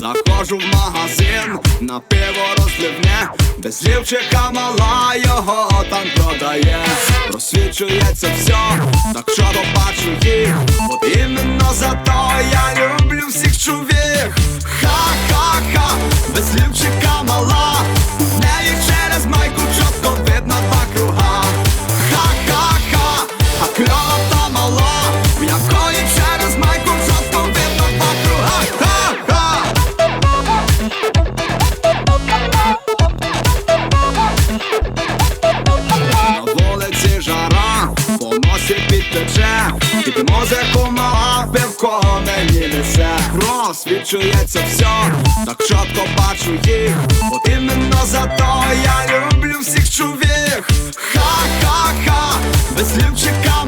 Заходжу в магазин, на пиво розливне, без лівчика мала його там продає. Просвічується все, так що бачу їх. От іменно за то я люблю всіх чувіх. Ха-ха-ха, без лівчика мала, Під музику мала пивко мені несе Розсвічується все, так чітко бачу їх. От іменно за то я люблю всіх чувіх Ха-ха-ха, без лівчика